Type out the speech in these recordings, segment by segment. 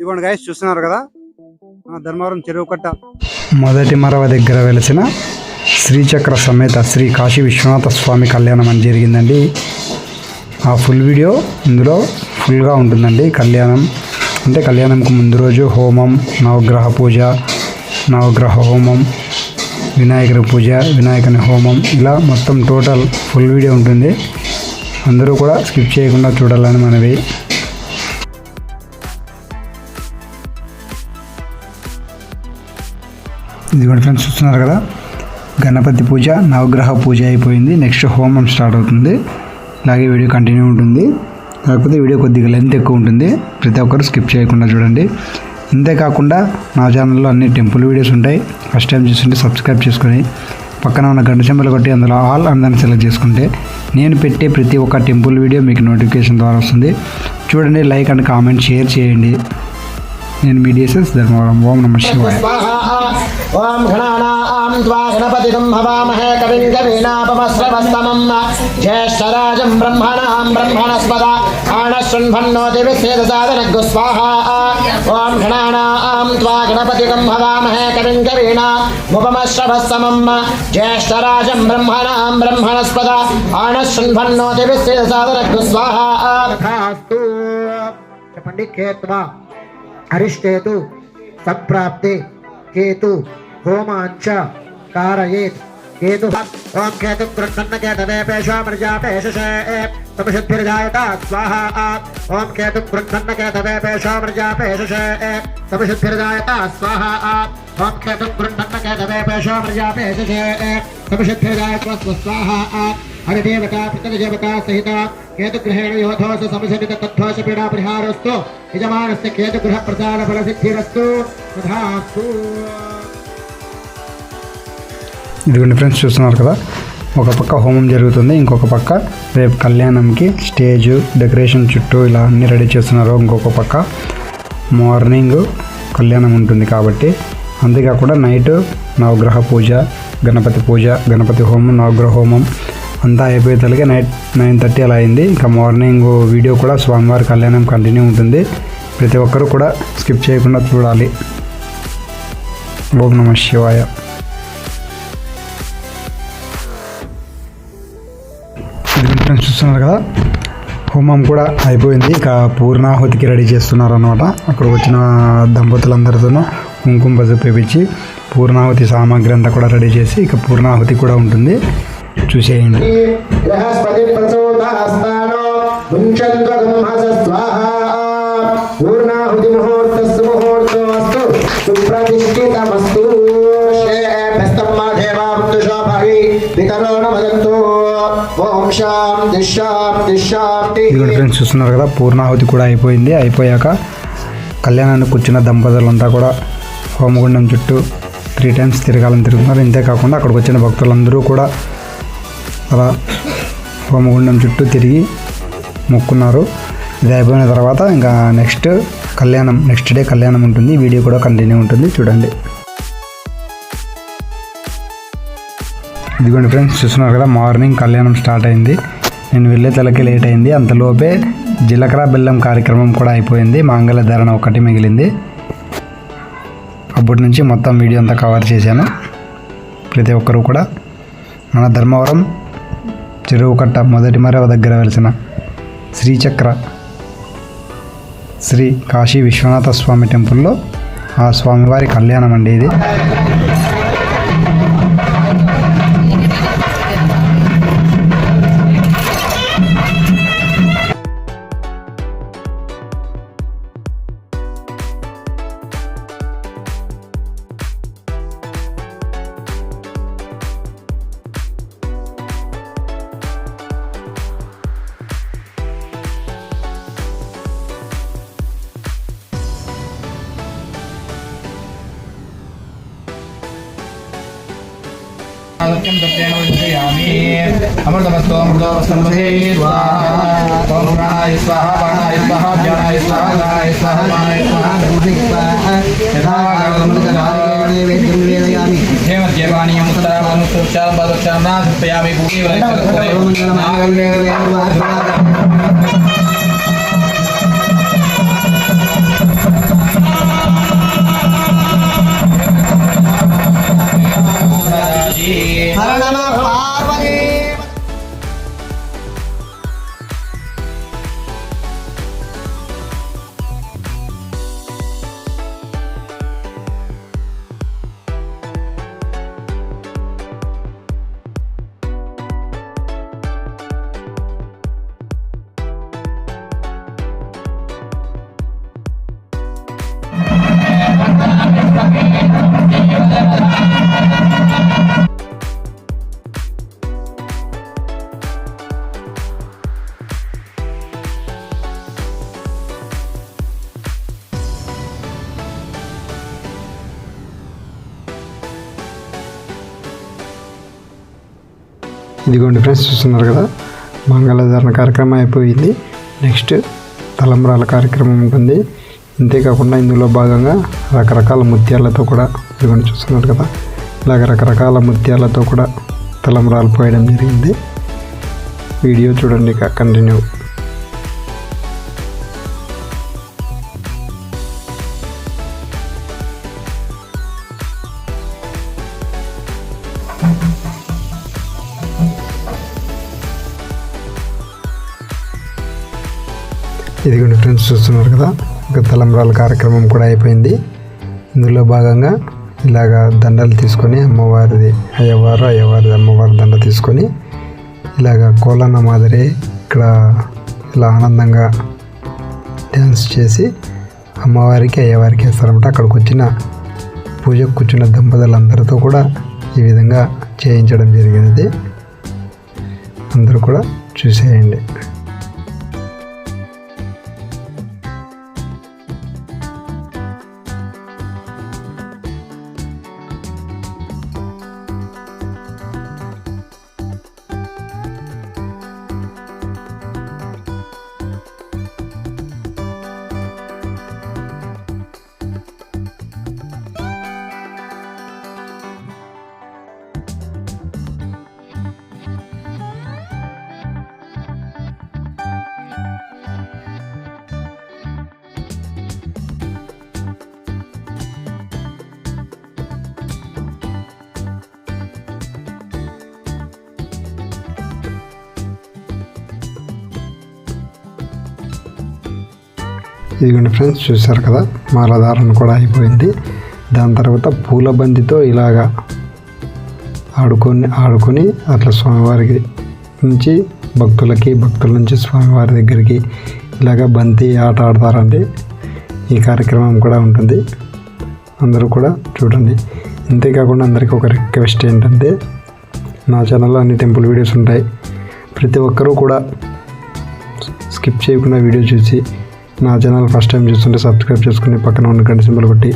ఇదిగోండి గాయస్ చూస్తున్నారు కదా? మన ధర్మవరం చెరువు కట్ట మొదటి మరవ దగ్గర వెలిసిన శ్రీచక్ర సమేత శ్రీ కాశీ విశ్వనాథ స్వామి కళ్యాణం అని జరిగిందండి. ఆ ఫుల్ వీడియో ఇందులో ఫుల్గా ఉంటుందండి కళ్యాణం. అంటే కళ్యాణంకు ముందు రోజు హోమం నవగ్రహ పూజ నవగ్రహ హోమం వినాయకుని పూజ వినాయకుని హోమం ఇలా మొత్తం టోటల్ ఫుల్ వీడియో ఉంటుంది. అందరూ కూడా స్కిప్ చేయకుండా చూడాలని మనవి. ఇదిగోండి ఫ్రెండ్స్ చూస్తున్నారు కదా? గణపతి పూజ నవగ్రహ పూజ అయిపోయింది. నెక్స్ట్ హోమం స్టార్ట్ అవుతుంది. అలాగే వీడియో కంటిన్యూ ఉంటుంది. కాకపోతే వీడియో కొద్దిగా లెంత్ ఎక్కువ ఉంటుంది. ప్రతి ఒక్కరు స్కిప్ చేయకుండా చూడండి. ఇంతేకాకుండా నా ఛానల్లో అన్ని టెంపుల్ వీడియోస్ ఉంటాయి. ఫస్ట్ టైం చూస్తుంటే సబ్స్క్రైబ్ చేసుకొని పక్కన ఉన్న గంట చెంబలు కొట్టి అందులో ఆల్ అందాన్ని సెలెక్ట్ చేసుకుంటే నేను పెట్టే ప్రతి ఒక్క టెంపుల్ వీడియో మీకు నోటిఫికేషన్ ద్వారా వస్తుంది. చూడండి లైక్ అండ్ కామెంట్ షేర్ చేయండి. నేను మీ డిఎస్ఎస్ ధర్మవరం. ఓం నమ శివాయ. ఓం గణానాం త్వా గణపతిం హవామహే కవిం కవీనాపమశ్రవస్తమం జ్యేష్ఠరాజం బ్రహ్మణాం బ్రహ్మణస్పద. ఆణశృంభన్నోతి విశ్వేదసాదనగ్గు స్వాహ ఓం గణానాం త్వా గణపతిం హవామహే కవిం కవీనా ఉపమశ్రవస్తమం జ్యేష్ఠరాజం బ్రహ్మణాం బ్రహ్మణస్పద. ఆణశృంభన్నోతి విశ్వేదసాదనగ్గు స్వాహ చెప్పండి కేత్వా अरिष्टेतु, सप्राप्ते केतु होमांच कारयेत्। केतु ओम केतु गृह्णन्न केतवे पेशा मृजा पेशसे। तमशुद्भिर्जायता स्वाहा ओम केतु गृह्णन्न केतवे पेशा मृजा पेशसे। तमशुद्भिर्जायता स्वाहा ओम केतु गृह्णन्न केतवे पेशा मृजा पेशसे तमशुद्भिर्जायता स्वाहा हरि देवता हरिदेवता, पितृदेवता सहिता కేతుగ్రహేణ యోధోస సమసమిత తత్వాస పీడా పరిహారస్తు. యజమానస్య కేతుగ్రహ ప్రసాద ఫల సిద్ధిరస్తు తథాస్తు ఇదిగోండి ఫ్రెండ్స్ చూస్తున్నారు కదా? ఒక పక్క హోమం జరుగుతుంది ఇంకొక పక్క రేపు కళ్యాణంకి స్టేజ్ డెకరేషన్ చుట్టూ ఇలా అన్ని రెడీ చేస్తున్నారు. ఇంకొక పక్క మార్నింగ్ కళ్యాణం ఉంటుంది కాబట్టి అంతేకాకుండా నైట్ నవగ్రహ పూజ గణపతి పూజ గణపతి హోమం నవగ్రహ హోమం అంతా అయిపోయేతలకే నైట్ నైన్ థర్టీ అలా అయింది. ఇంకా మార్నింగ్ వీడియో కూడా స్వామివారి కళ్యాణం కంటిన్యూ ఉంటుంది. ప్రతి ఒక్కరు కూడా స్కిప్ చేయకుండా చూడాలి. ఓం నమ శివాయ. ఫ్రెండ్స్ చూస్తున్నారు కదా? హోమం కూడా అయిపోయింది. ఇక పూర్ణాహుతికి రెడీ చేస్తున్నారు అనమాట అక్కడ వచ్చిన దంపతులందరితోనూ కుంకుమ పసుపు వేపించి పూర్ణాహుతి సామాగ్రి అంతా కూడా రెడీ చేసి ఇక పూర్ణాహుతి కూడా ఉంటుంది. చూసేయండి. ఇదిగోండి ఫ్రెండ్స్ చూస్తున్నారు కదా పూర్ణాహుతి కూడా అయిపోయింది. అయిపోయాక కళ్యాణానికి కూర్చున్న దంపతులంతా కూడా హోమగుండం చుట్టూ త్రీ టైమ్స్ తిరగాలని తిరుగుతున్నారు. ఇంతేకాకుండా అక్కడికి వచ్చిన భక్తులందరూ కూడా అలా హోమగుండం చుట్టూ తిరిగి మొక్కున్నారు. ఇది అయిపోయిన తర్వాత ఇంకా నెక్స్ట్ కళ్యాణం నెక్స్ట్ డే కళ్యాణం ఉంటుంది. వీడియో కూడా కంటిన్యూ ఉంటుంది. చూడండి. ఇదిగోండి ఫ్రెండ్స్ చూస్తున్నారు కదా మార్నింగ్ కళ్యాణం స్టార్ట్ అయింది. నేను వెళ్ళే తలకి లేట్ అయింది. అంతలోపే జీలకర్ర బెల్లం కార్యక్రమం కూడా అయిపోయింది. మాంగళ్య ధారణ ఒకటి మిగిలింది. అప్పటి నుంచి మొత్తం వీడియో అంతా కవర్ చేశాను. ప్రతి ఒక్కరూ కూడా మన ధర్మవరం చెరువు కట్ట మొదటి మరవ దగ్గర వెలిసిన శ్రీచక్ర శ్రీ కాశీ విశ్వనాథ స్వామి టెంపుల్లో ఆ స్వామివారి కళ్యాణం అండి ఇది. సత్యం సత్యామి అమృతమస్తోమృతోమృతే స్వాహాయ స్వాహ పాణాయ స్వాహ జ్ఞానాయ స్వాహ గాయ స్వాహ మానాయ స్వాహ బ్రహ్మణే స్వాహ యథాగమృతకాలే వేద్యం వేదయామి జయమద్యపానీయం ఉత్తరామనుసృత్యాం పాదోక్షాం నా సృప్యామి భూమి ఇదిగోండి ఫ్రెండ్స్ చూస్తున్నారు కదా? మంగళధారణ కార్యక్రమం అయిపోయింది. నెక్స్ట్ తలంబ్రాల కార్యక్రమం ఉంటుంది. ఇంతేకాకుండా ఇందులో భాగంగా రకరకాల ముత్యాలతో కూడా ఇదిగోండి చూస్తున్నారు కదా? ఇలాగ రకరకాల ముత్యాలతో కూడా తలంబ్రాలు పోయడం జరిగింది. వీడియో చూడండి ఇక కంటిన్యూ. ఇదిగోండి ఫ్రెండ్స్ చూస్తున్నారు కదా? ఒక తలంబ్రాల కార్యక్రమం కూడా అయిపోయింది. ఇందులో భాగంగా ఇలాగ దండలు తీసుకొని అమ్మవారిది అయ్యవారు అయ్యవారిది అమ్మవారి దండ తీసుకొని ఇలాగ కోలన్న మాదిరి ఇక్కడ ఇలా ఆనందంగా డ్యాన్స్ చేసి అమ్మవారికి అయ్యవారికి వేస్తారన్నమాట. అక్కడికి వచ్చిన పూజకు కూర్చున్న దంపతులందరితో కూడా ఈ విధంగా చేయించడం జరిగినది. అందరూ కూడా చూసేయండి. ఇదిగోండి ఫ్రెండ్స్ చూశారు కదా? మాలధారణ కూడా అయిపోయింది. దాని తర్వాత పూల బంతితో ఇలాగా ఆడుకొని ఆడుకొని అట్లా స్వామివారికి నుంచి భక్తులకి భక్తుల నుంచి స్వామివారి దగ్గరికి ఇలాగ బంతి ఆట ఆడతారండి. ఈ కార్యక్రమం కూడా ఉంటుంది. అందరూ కూడా చూడండి. అంతేకాకుండా అందరికీ ఒక రిక్వెస్ట్ ఏంటంటే నా ఛానల్లో అన్ని టెంపుల్ వీడియోస్ ఉంటాయి. ప్రతి ఒక్కరూ కూడా స్కిప్ చేయకుండా వీడియో చూసి నా ఛానల్ ఫస్ట్ టైం చూస్తుంటే సబ్స్క్రైబ్ చేసుకుని పక్కన ఉన్న గంట సింబల్ కొట్టి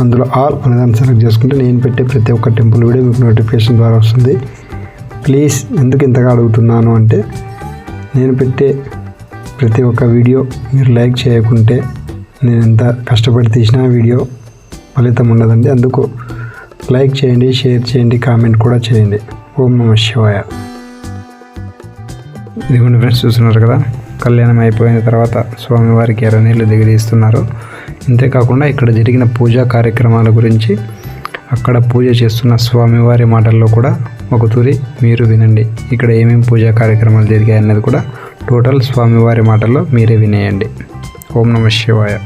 అందులో ఆల్ అనేదాన్ని సెలెక్ట్ చేసుకుంటే నేను పెట్టే ప్రతి ఒక్క టెంపుల్ వీడియో మీకు నోటిఫికేషన్ ద్వారా వస్తుంది. ప్లీజ్ ఎందుకు ఇంతగా అడుగుతున్నాను అంటే నేను పెట్టే ప్రతి ఒక్క వీడియో మీరు లైక్ చేయకుంటే నేను ఎంత కష్టపడి తీసిన వీడియో ఫలితం ఉండదండి. అందుకు లైక్ చేయండి షేర్ చేయండి కామెంట్ కూడా చేయండి. ఓం నమ శివాయ. ఇదిగోండి ఫ్రెండ్స్ చూస్తున్నారు కదా? కళ్యాణం అయిపోయిన తర్వాత స్వామివారికి ఎర్రనీళ్ళు దిగదీస్తున్నారు అంతేకాకుండా ఇక్కడ జరిగిన పూజా కార్యక్రమాల గురించి అక్కడ పూజ చేస్తున్న స్వామివారి మాటల్లో కూడా ఒక తూరి మీరు వినండి. ఇక్కడ ఏమేమి పూజా కార్యక్రమాలు జరిగాయి అన్నది కూడా టోటల్ స్వామివారి మాటల్లో మీరే వినేయండి. ఓం నమ శివాయ.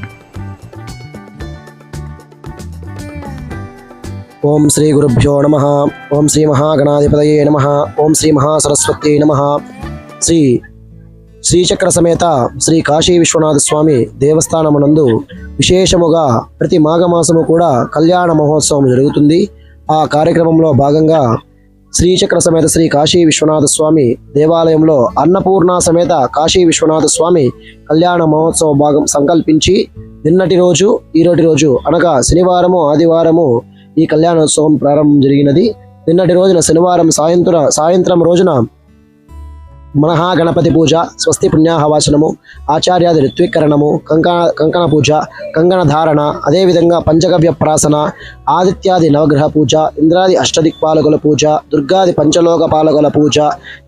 ఓం శ్రీ గురుభ్యో నమ. ఓం శ్రీ మహాగణాధిపతయే నమ. ఓం శ్రీ మహాసరస్వత్యై నమ. శ్రీ శ్రీచక్ర సమేత శ్రీ కాశీ విశ్వనాథ స్వామి దేవస్థానమునందు విశేషముగా ప్రతి మాఘమాసము కూడా కళ్యాణ మహోత్సవం జరుగుతుంది. ఆ కార్యక్రమంలో భాగంగా శ్రీచక్ర సమేత శ్రీ కాశీ విశ్వనాథ స్వామి దేవాలయంలో అన్నపూర్ణ సమేత కాశీ విశ్వనాథ స్వామి కళ్యాణ మహోత్సవ భాగం సంకల్పించి నిన్నటి రోజు ఈరోటి రోజు అనగా శనివారము ఆదివారము ఈ కళ్యాణోత్సవం ప్రారంభం జరిగినది. నిన్నటి రోజున శనివారం సాయంత్రం సాయంత్రం రోజున మహాగణపతి పూజ స్వస్తి పుణ్యాహవాచనము ఆచార్యాది ఋత్వీకరణము కంకణ కంకణ పూజ కంకణ ధారణ అదేవిధంగా పంచగవ్య ప్రాసన ఆదిత్యాది నవగ్రహ పూజ ఇంద్రాది అష్టదిక్పాలకుల పూజ దుర్గాది పంచలోక పాలకుల పూజ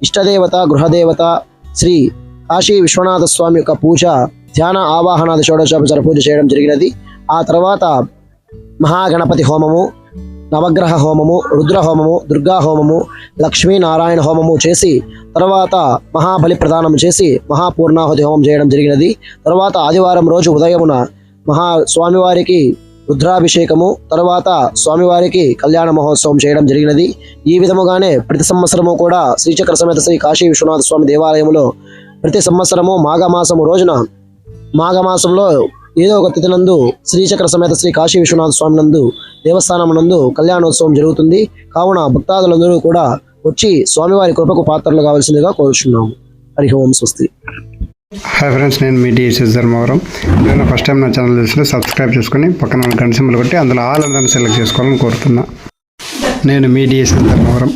ఇష్టదేవత గృహదేవత శ్రీ కాశీ విశ్వనాథ స్వామి యొక్క పూజ ధ్యాన ఆవాహనాది షోడశోపచార పూజ చేయడం జరిగినది. ఆ తర్వాత మహాగణపతి హోమము నవగ్రహ హోమము రుద్ర హోమము దుర్గా హోమము లక్ష్మీనారాయణ హోమము చేసి తర్వాత మహాబలి ప్రదానం చేసి మహాపూర్ణాహుతి హోమం చేయడం జరిగినది. తర్వాత ఆదివారం రోజు ఉదయమున మహా స్వామివారికి రుద్రాభిషేకము తర్వాత స్వామివారికి కళ్యాణ మహోత్సవం చేయడం జరిగినది. ఈ విధముగానే ప్రతి సంవత్సరము కూడా శ్రీచక్ర సమేత శ్రీ కాశీ విశ్వనాథ స్వామి దేవాలయంలో ప్రతి సంవత్సరము మాఘమాసము రోజున మాఘమాసంలో ఏదో ఒక తిథి నందు శ్రీచక్ర సమేత శ్రీ కాశీ విశ్వనాథ స్వామి నందు దేవస్థానం నందు కళ్యాణోత్సవం జరుగుతుంది. కావున భక్తాదులందరూ కూడా వచ్చి స్వామివారి కృపకు పాత్రలు కావాల్సిందిగా కోరుచున్నాము. హరి ఓం స్వస్తి. హాయ్ ఫ్రెండ్స్ నేను మీ డిఎస్ఎస్ ధర్మవరం. నేను ఫస్ట్ టైం నా ఛానల్ చూసినా సబ్స్క్రైబ్ చేసుకొని పక్కన గంట సింబల్ కొట్టి అందులో ఆల్ అందరిని సెలెక్ట్ చేసుకోవాలని కోరుతున్నా. నేను మీ డిఎస్ఎస్ ధర్మవరం.